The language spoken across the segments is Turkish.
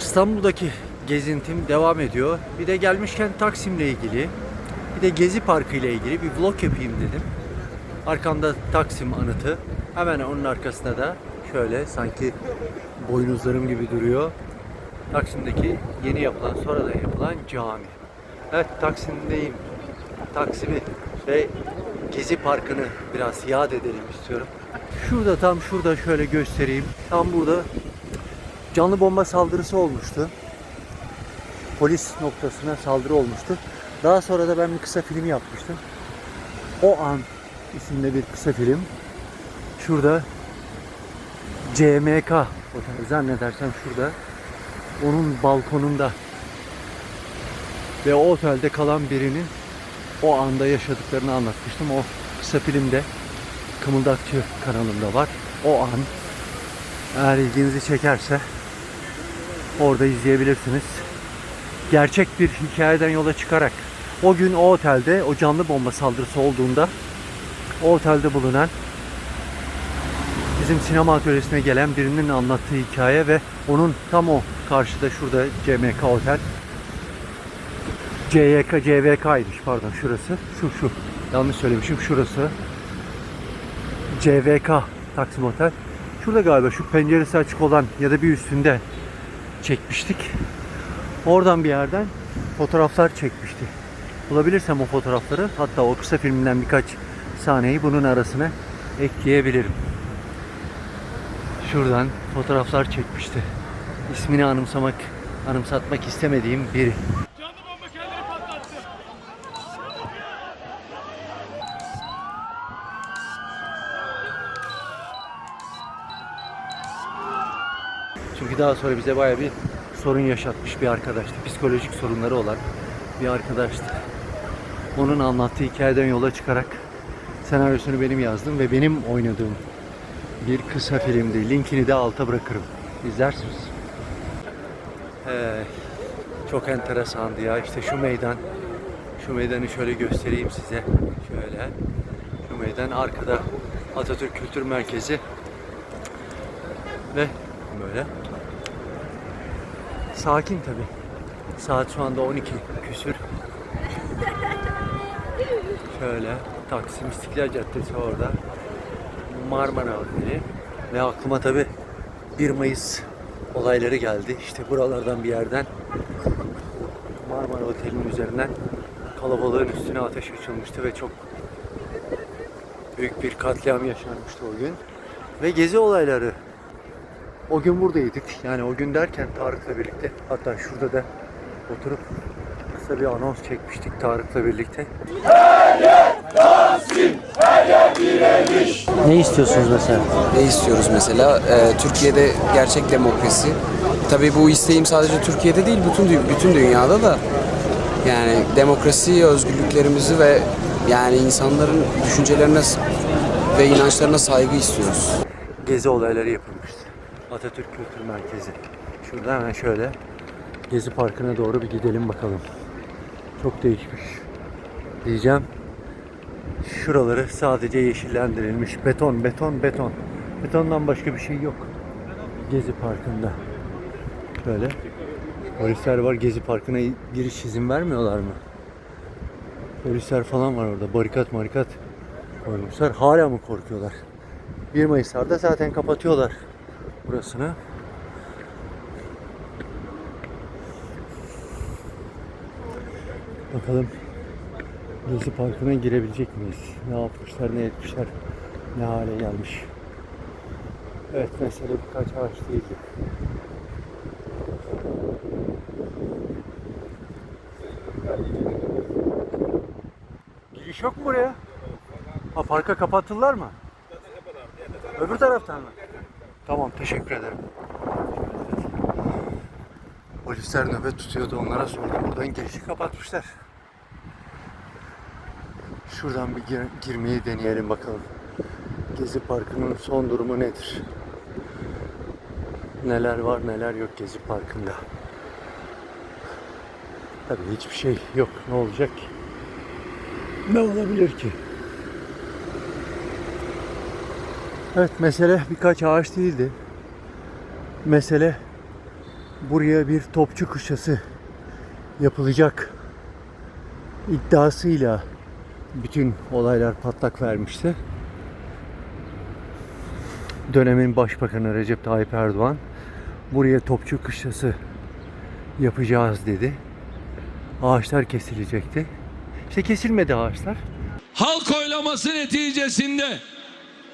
İstanbul'daki gezintim devam ediyor. Bir de gelmişken Taksim'le ilgili, bir de Gezi Parkı ile ilgili bir vlog yapayım dedim. Arkamda Taksim anıtı. Hemen onun arkasında da şöyle sanki boynuzlarım gibi duruyor. Taksim'deki yeni yapılan, sonradan yapılan cami. Evet Taksim'deyim. Taksim'i ve Gezi Parkı'nı biraz yad edelim istiyorum. Şurada tam şurada şöyle göstereyim. Tam burada canlı bomba saldırısı olmuştu. Polis noktasına saldırı olmuştu. Daha sonra da ben bir kısa film yapmıştım. O an isimli bir kısa film. Şurada CMK otel zannedersem şurada onun balkonunda ve o otelde kalan birinin o anda yaşadıklarını anlatmıştım. O kısa filmde Kımıldakçı kanalımda var. O an eğer ilginizi çekerse orada izleyebilirsiniz. Gerçek bir hikayeden yola çıkarak o gün o otelde o canlı bomba saldırısı olduğunda o otelde bulunan bizim sinema atölyesine gelen birinin anlattığı hikaye ve onun tam o karşıda şurada CMK Otel CYK, CVK'ymış pardon şurası. Şu şu. Yanlış söylemişim. Şurası. CVK Taksim Otel. Şurada galiba şu penceresi açık olan ya da bir üstünde çekmiştik. Oradan bir yerden fotoğraflar çekmişti. Bulabilirsem o fotoğrafları hatta o kısa filminden birkaç sahneyi bunun arasına ekleyebilirim. Şuradan fotoğraflar çekmişti. İsmini anımsamak, anımsatmak istemediğim biri. Canlı bomba kendini patlattı. Çünkü daha sonra bize baya bir sorun yaşatmış bir arkadaştı. Psikolojik sorunları olan bir arkadaştı. Onun anlattığı hikayeden yola çıkarak senaryosunu benim yazdım ve benim oynadığım bir kısa filmdi. Linkini de alta bırakırım. İzlersiniz. Ee, çok enteresandı ya. İşte şu meydan. Şu meydanı şöyle göstereyim size. Şöyle. Şu meydan arkada Atatürk Kültür Merkezi ve böyle sakin tabi. Saat şu anda 12 küsür. Şöyle Taksim İstiklal Caddesi orada. Marmara Oteli. Ve aklıma tabi 1 Mayıs olayları geldi. İşte buralardan bir yerden Marmara Oteli'nin üzerinden kalabalığın üstüne ateş açılmıştı ve çok büyük bir katliam yaşanmıştı o gün. Ve gezi olayları o gün buradaydık. Yani o gün derken Tarık'la birlikte. Hatta şurada da oturup kısa bir anons çekmiştik Tarık'la birlikte. Ne istiyorsunuz mesela? Ne istiyoruz mesela? Ee, Türkiye'de gerçek demokrasi. Tabii bu isteğim sadece Türkiye'de değil, bütün dü- bütün dünyada da. Yani demokrasi, özgürlüklerimizi ve yani insanların düşüncelerine ve inançlarına saygı istiyoruz. Gezi olayları yapılmıştı. Atatürk Kültür Merkezi. Şurada hemen şöyle Gezi Parkı'na doğru bir gidelim bakalım. Çok değişmiş. Diyeceğim. Şuraları sadece yeşillendirilmiş. Beton, beton, beton. Betondan başka bir şey yok. Gezi Parkı'nda. Böyle. Polisler var. Gezi Parkı'na giriş izin vermiyorlar mı? Polisler falan var orada. Barikat marikat koymuşlar. Hala mı korkuyorlar? 1 Mayıs'larda zaten kapatıyorlar burasını. Bakalım Gezi Parkı'na girebilecek miyiz? Ne yapmışlar, ne etmişler, ne hale gelmiş. Evet, mesele birkaç ağaç değildi. Giriş yok mu buraya? Ha parka kapattılar mı? Öbür taraftan mı? Tamam teşekkür ederim. Polisler nöbet tutuyordu onlara sordum. Buradan girişi kapatmışlar. Şuradan bir gir- girmeyi deneyelim bakalım. Gezi Parkı'nın son durumu nedir? Neler var neler yok Gezi Parkı'nda. Tabii hiçbir şey yok. Ne olacak? Ne olabilir ki? Evet mesele birkaç ağaç değildi. Mesele buraya bir topçu kuşası yapılacak iddiasıyla bütün olaylar patlak vermişti. Dönemin Başbakanı Recep Tayyip Erdoğan buraya topçu kışlası yapacağız dedi. Ağaçlar kesilecekti. İşte kesilmedi ağaçlar. halk oylaması neticesinde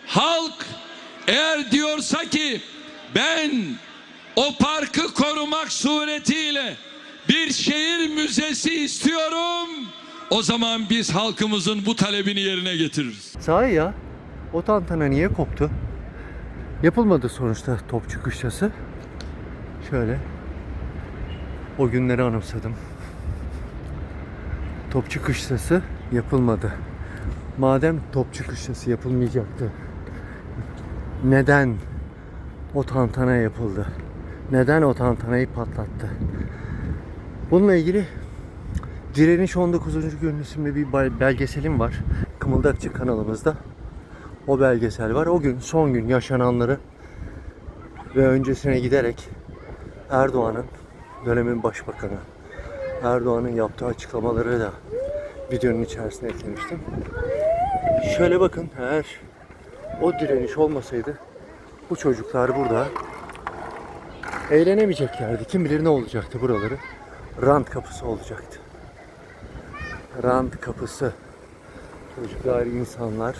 halk eğer diyorsa ki ben o parkı korumak suretiyle bir şehir müzesi istiyorum o zaman biz halkımızın bu talebini yerine getiririz. Sahi ya o tantana niye koptu? Yapılmadı sonuçta topçu kışlası. Şöyle o günleri anımsadım. Topçu kışlası yapılmadı. Madem topçu kışlası yapılmayacaktı. Neden o tantana yapıldı? Neden o tantanayı patlattı? Bununla ilgili Direniş 19. gün isimli bir bel- belgeselim var. Kımıldakçı kanalımızda. O belgesel var. O gün son gün yaşananları ve öncesine giderek Erdoğan'ın dönemin başbakanı Erdoğan'ın yaptığı açıklamaları da videonun içerisine eklemiştim. Şöyle bakın eğer o direniş olmasaydı bu çocuklar burada eğlenemeyeceklerdi. Kim bilir ne olacaktı buraları. Rant kapısı olacaktı. Rant kapısı. Çocuklar, insanlar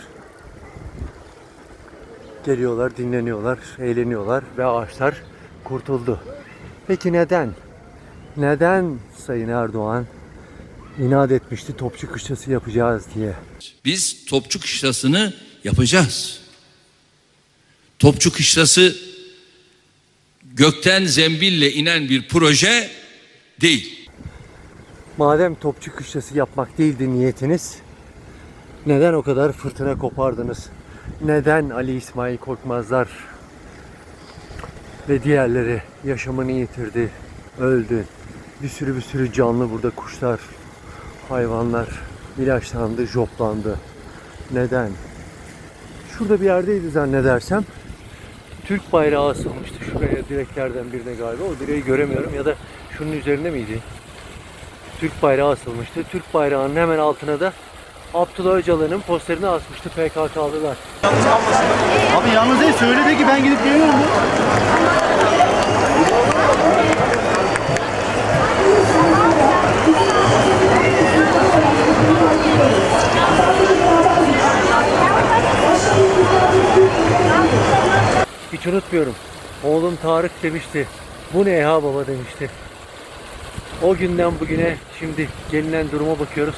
geliyorlar, dinleniyorlar, eğleniyorlar ve ağaçlar kurtuldu. Peki neden? Neden Sayın Erdoğan inat etmişti topçu kışlası yapacağız diye? Biz Topçu Kışlası'nı yapacağız. Topçu Kışlası gökten zembille inen bir proje değil. Madem topçu kışlası yapmak değildi niyetiniz, neden o kadar fırtına kopardınız? Neden Ali İsmail Korkmazlar ve diğerleri yaşamını yitirdi, öldü? Bir sürü bir sürü canlı burada kuşlar, hayvanlar ilaçlandı, joplandı. Neden? Şurada bir yerdeydi zannedersem. Türk bayrağı asılmıştı şuraya direklerden birine galiba. O direği göremiyorum ya da şunun üzerinde miydi? Türk bayrağı asılmıştı. Türk bayrağının hemen altına da Abdullah Öcalan'ın posterini asmıştı PKK'lılar. Abi yalnız değil söyledi ki ben gidip geliyorum. Unutmuyorum. Oğlum Tarık demişti. Bu ne ya baba demişti. O günden bugüne şimdi gelinen duruma bakıyoruz.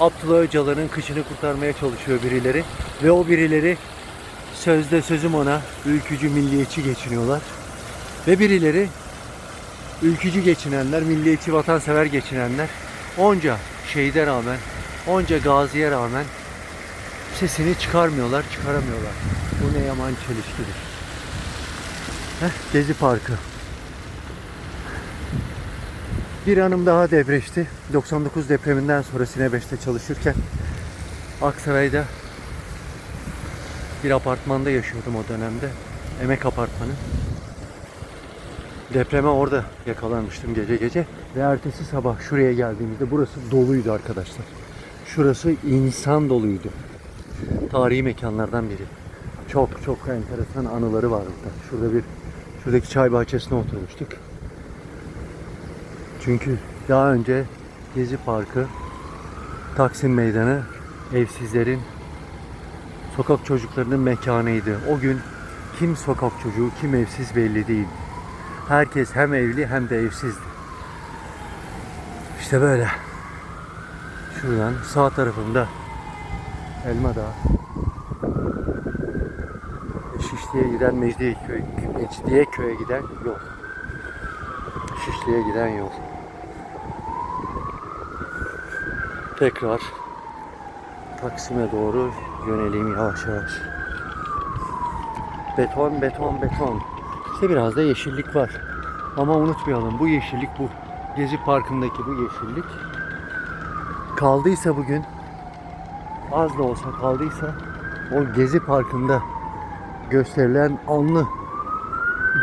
Abdullah Öcalan'ın kışını kurtarmaya çalışıyor birileri. Ve o birileri sözde sözüm ona ülkücü milliyetçi geçiniyorlar. Ve birileri ülkücü geçinenler, milliyetçi vatansever geçinenler onca şehide rağmen, onca gaziye rağmen sesini çıkarmıyorlar, çıkaramıyorlar. Bu ne yaman çelişkidir. Gezi Parkı. Bir anım daha depreşti. 99 depreminden sonra Sine 5'te çalışırken Aksaray'da bir apartmanda yaşıyordum o dönemde. Emek apartmanı. Depreme orada yakalanmıştım gece gece. Ve ertesi sabah şuraya geldiğimizde burası doluydu arkadaşlar. Şurası insan doluydu. Tarihi mekanlardan biri. Çok çok enteresan anıları var burada. Şurada bir şuradaki çay bahçesine oturmuştuk. Çünkü daha önce Gezi Parkı, Taksim Meydanı evsizlerin, sokak çocuklarının mekanıydı. O gün kim sokak çocuğu, kim evsiz belli değil. Herkes hem evli hem de evsizdi. İşte böyle. Şuradan sağ tarafımda Elma Dağı. Şişli'ye giden Mecidiyeköy, Mecidiyeköy'e giden yol. Şişli'ye giden yol. Tekrar Taksim'e doğru yöneleyim yavaş yavaş. Beton, beton, beton. İşte biraz da yeşillik var. Ama unutmayalım bu yeşillik bu. Gezi Parkı'ndaki bu yeşillik kaldıysa bugün az da olsa kaldıysa o Gezi Parkı'nda gösterilen anlı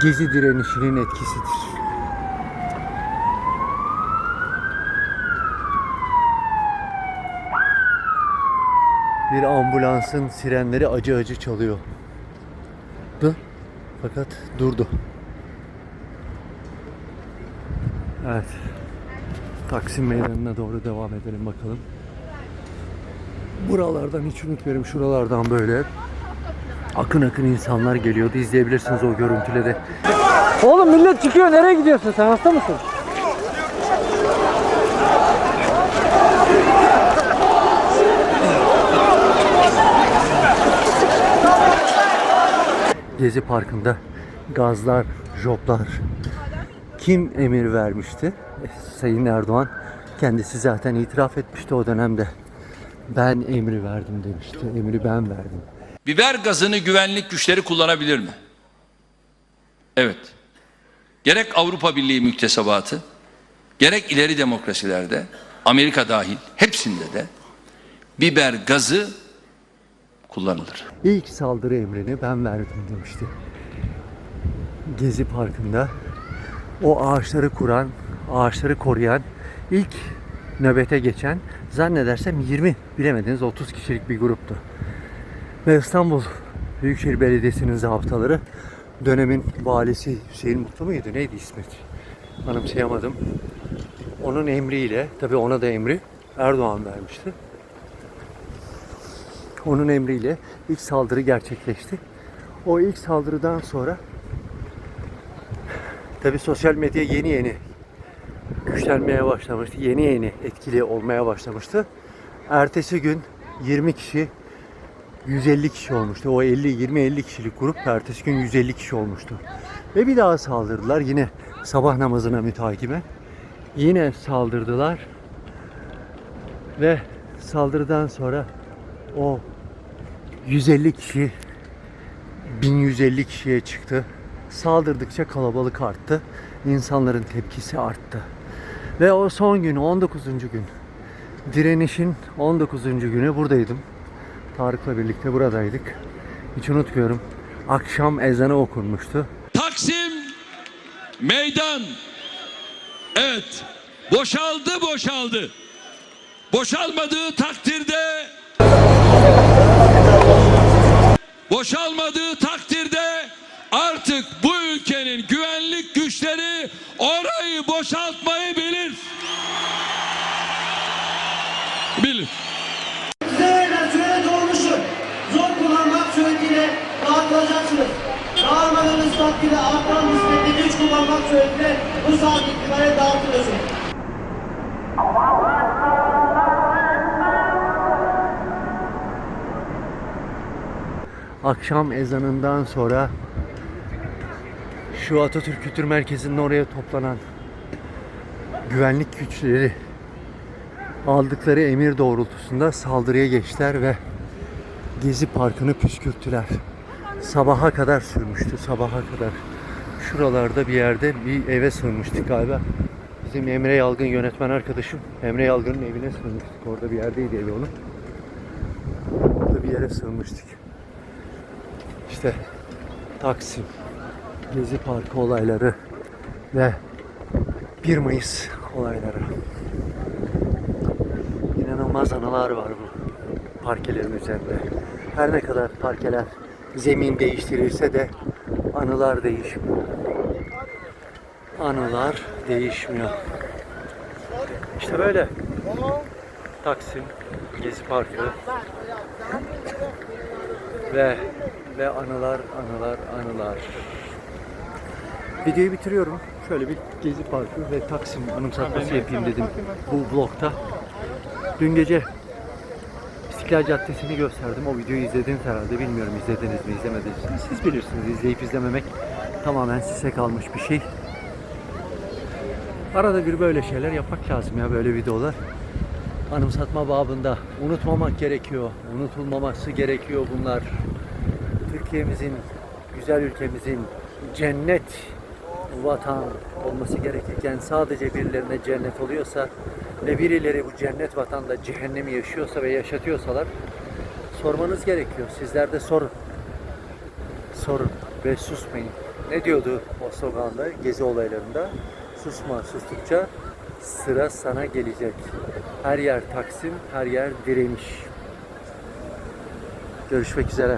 gezi direnişinin etkisidir. Bir ambulansın sirenleri acı acı çalıyor. Dı. Fakat durdu. Evet. Taksim Meydanı'na doğru devam edelim bakalım. Buralardan hiç unutmuyorum. Şuralardan böyle akın akın insanlar geliyordu. İzleyebilirsiniz o görüntüleri. Oğlum millet çıkıyor. Nereye gidiyorsun? Sen hasta mısın? Gezi Parkı'nda gazlar, joplar kim emir vermişti? E, Sayın Erdoğan kendisi zaten itiraf etmişti o dönemde. Ben emri verdim demişti. Emri ben verdim. Biber gazını güvenlik güçleri kullanabilir mi? Evet. Gerek Avrupa Birliği müktesebatı, gerek ileri demokrasilerde, Amerika dahil hepsinde de biber gazı kullanılır. İlk saldırı emrini ben verdim demişti. Gezi Parkı'nda o ağaçları kuran, ağaçları koruyan, ilk nöbete geçen zannedersem 20 bilemediniz 30 kişilik bir gruptu. Ve İstanbul Büyükşehir Belediyesi'nin zabıtaları dönemin valisi Hüseyin Mutlu muydu? Neydi ismi? Anımsayamadım. Onun emriyle, tabii ona da emri Erdoğan vermişti. Onun emriyle ilk saldırı gerçekleşti. O ilk saldırıdan sonra tabi sosyal medya yeni yeni güçlenmeye başlamıştı. Yeni yeni etkili olmaya başlamıştı. Ertesi gün 20 kişi 150 kişi olmuştu. O 50 20 50 kişilik grup ertesi gün 150 kişi olmuştu. Ve bir daha saldırdılar yine sabah namazına mütakiben. Yine saldırdılar. Ve saldırıdan sonra o 150 kişi 1150 kişiye çıktı. Saldırdıkça kalabalık arttı. İnsanların tepkisi arttı. Ve o son gün 19. gün direnişin 19. günü buradaydım. Tarık'la birlikte buradaydık. Hiç unutmuyorum. Akşam ezanı okunmuştu. Taksim meydan. Evet. Boşaldı boşaldı. Boşalmadığı takdirde boşalmadığı takdirde artık bu ülkenin güvenlik güçleri orayı boşaltmayı bilir. Bilir. Verilen süre dolmuştur. Zor kullanmak suretiyle dağıtılacaksınız. Dağılmadığınız takdirde artan nispetli güç kullanmak suretiyle bu saat itibariyle dağıtılıyorsunuz. akşam ezanından sonra şu Atatürk Kültür Merkezi'nin oraya toplanan güvenlik güçleri aldıkları emir doğrultusunda saldırıya geçtiler ve Gezi Parkı'nı püskürttüler. Sabaha kadar sürmüştü, sabaha kadar. Şuralarda bir yerde bir eve sığınmıştık galiba. Bizim Emre Yalgın yönetmen arkadaşım Emre Yalgın'ın evine sığınmıştık. Orada bir yerdeydi evi onun. Orada bir yere sığınmıştık. İşte Taksim, Gezi Parkı olayları ve 1 Mayıs olayları. İnanılmaz anılar var bu parkelerin üzerinde. Her ne kadar parkeler zemin değiştirilse de anılar değişmiyor. Anılar değişmiyor. İşte böyle. Taksim, Gezi Parkı ve ve anılar, anılar, anılar. Videoyu bitiriyorum. Şöyle bir Gezi Parkı ve Taksim anımsatması yapayım dedim bu vlogta. Dün gece İstiklal Caddesi'ni gösterdim. O videoyu izlediniz herhalde. Bilmiyorum izlediniz mi izlemediniz mi? Siz bilirsiniz. İzleyip izlememek tamamen size kalmış bir şey. Arada bir böyle şeyler yapmak lazım ya böyle videolar. Anımsatma babında unutmamak gerekiyor. Unutulmaması gerekiyor bunlar. Türkiye'mizin, güzel ülkemizin cennet vatan olması gerekirken sadece birilerine cennet oluyorsa ve birileri bu cennet vatanda cehennemi yaşıyorsa ve yaşatıyorsalar sormanız gerekiyor. Sizler de sorun. Sorun ve susmayın. Ne diyordu o sloganda gezi olaylarında? Susma, sustukça sıra sana gelecek. Her yer Taksim, her yer direniş. Görüşmek üzere.